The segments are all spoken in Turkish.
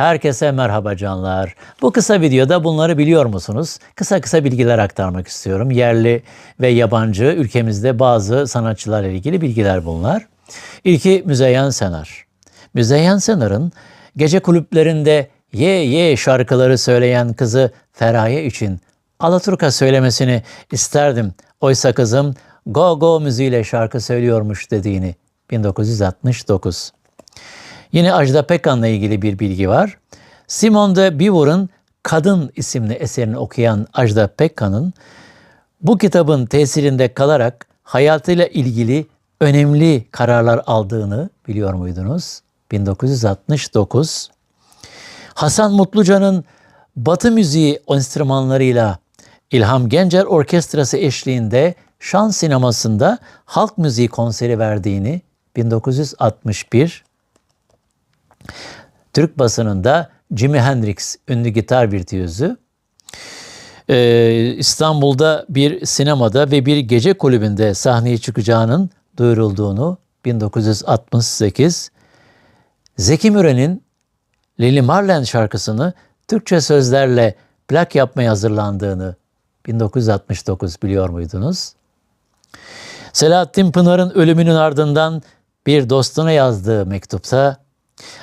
Herkese merhaba canlar. Bu kısa videoda bunları biliyor musunuz? Kısa kısa bilgiler aktarmak istiyorum. Yerli ve yabancı ülkemizde bazı sanatçılarla ilgili bilgiler bunlar. İlki Müzeyyen Senar. Müzeyyen Senar'ın gece kulüplerinde ye ye şarkıları söyleyen kızı Feraye için Alaturka söylemesini isterdim. Oysa kızım go go müziğiyle şarkı söylüyormuş dediğini 1969. Yine Ajda Pekkan'la ilgili bir bilgi var. Simone de Beauvoir'ın Kadın isimli eserini okuyan Ajda Pekkan'ın bu kitabın tesirinde kalarak hayatıyla ilgili önemli kararlar aldığını biliyor muydunuz? 1969. Hasan Mutluca'nın Batı müziği enstrümanlarıyla İlham Gencer Orkestrası eşliğinde Şan Sineması'nda halk müziği konseri verdiğini 1961 Türk basınında Jimi Hendrix ünlü gitar virtüözü ee, İstanbul'da bir sinemada ve bir gece kulübünde sahneye çıkacağının duyurulduğunu 1968 Zeki Müren'in Lili Marlen şarkısını Türkçe sözlerle plak yapmaya hazırlandığını 1969 biliyor muydunuz? Selahattin Pınar'ın ölümünün ardından bir dostuna yazdığı mektupta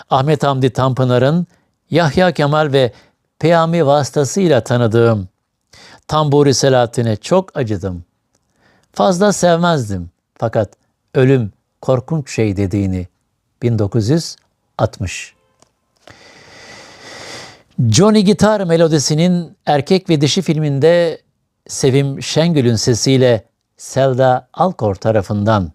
Ahmet Hamdi Tanpınar'ın Yahya Kemal ve Peyami vasıtasıyla tanıdığım Tamburi Selahattin'e çok acıdım. Fazla sevmezdim fakat ölüm korkunç şey dediğini 1960. Johnny Gitar melodisinin erkek ve dişi filminde Sevim Şengül'ün sesiyle Selda Alkor tarafından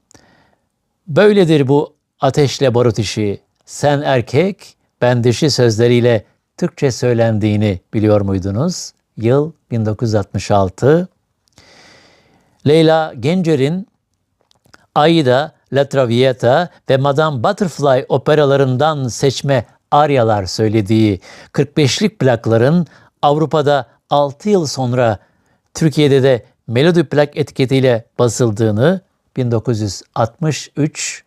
Böyledir bu ateşle barut işi. Sen erkek, ben dişi sözleriyle Türkçe söylendiğini biliyor muydunuz? Yıl 1966. Leyla Gencer'in Aida, La Traviata ve Madame Butterfly operalarından seçme aryalar söylediği 45'lik plakların Avrupa'da 6 yıl sonra Türkiye'de de Melodi Plak etiketiyle basıldığını 1963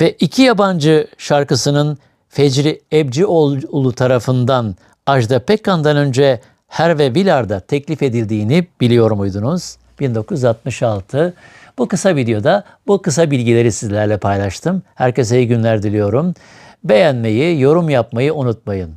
ve iki yabancı şarkısının Fecri Ebcioğlu tarafından Ajda Pekkan'dan önce Herve Vilar'da teklif edildiğini biliyor muydunuz? 1966. Bu kısa videoda bu kısa bilgileri sizlerle paylaştım. Herkese iyi günler diliyorum. Beğenmeyi, yorum yapmayı unutmayın.